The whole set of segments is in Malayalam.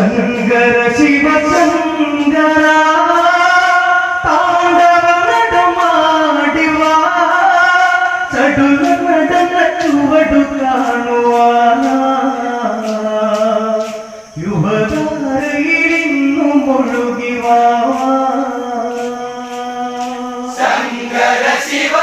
ശങ്കര ശിവശങ്കര താണ്ഡവ നടമാടിവ. ചടുല നടന ചുവടു കാണുവ യുവതാരയിലിന്നു മുഴുകിവ. Shiva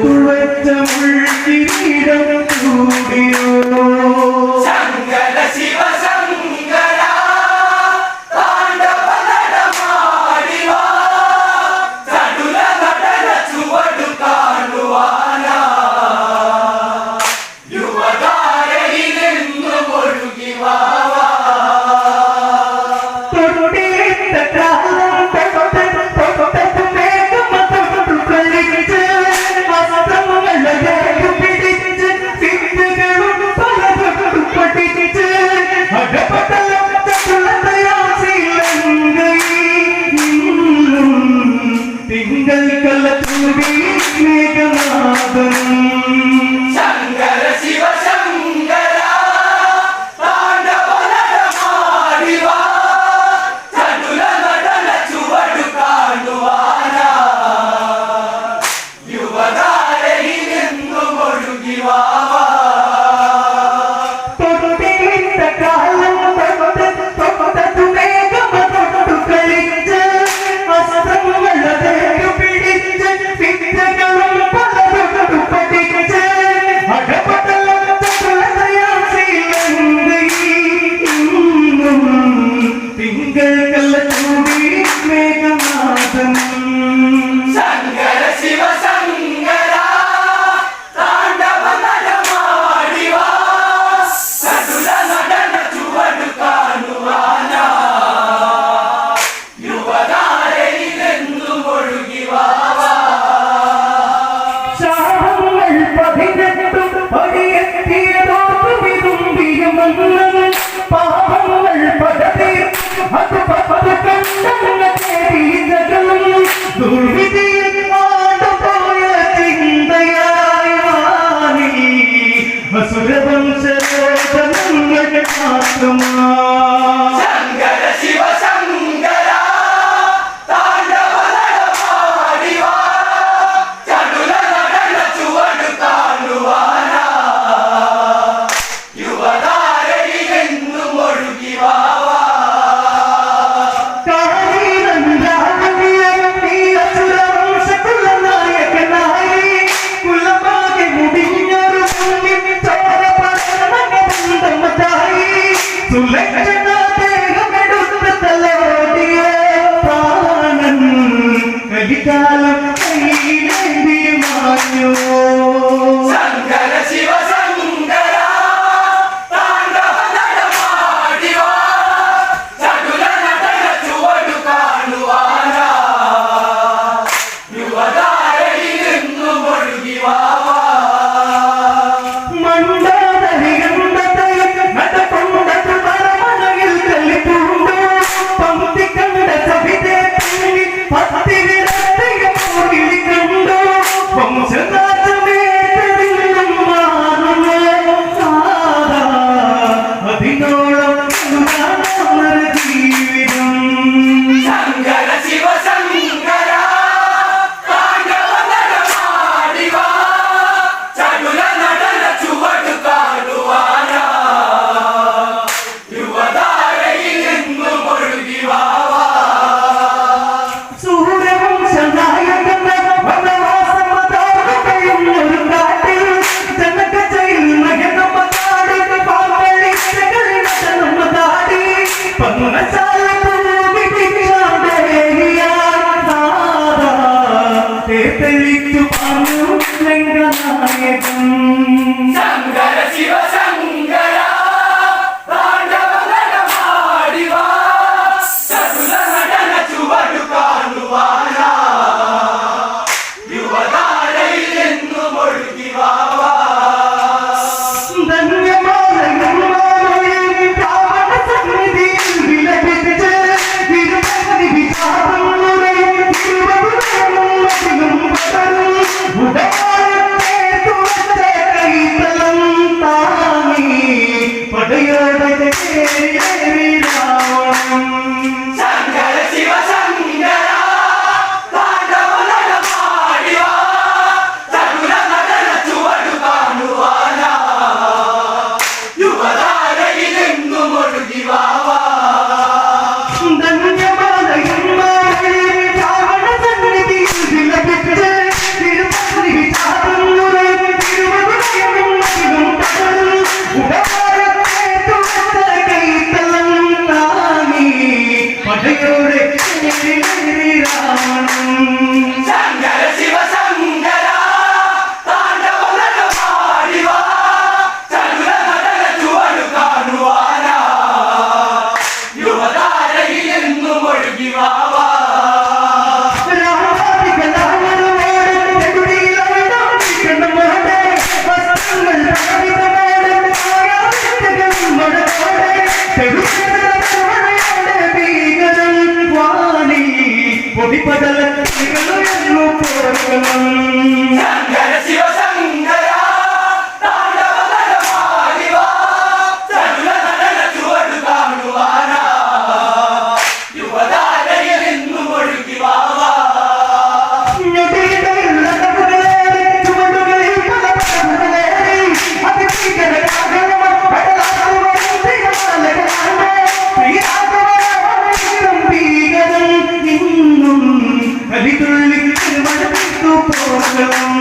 Puratta Murti Nidam Thoodiyo Kalkalat Mubi Mekam கீழ்கள் someone కవితృని కలవడపెట్టు పోగలం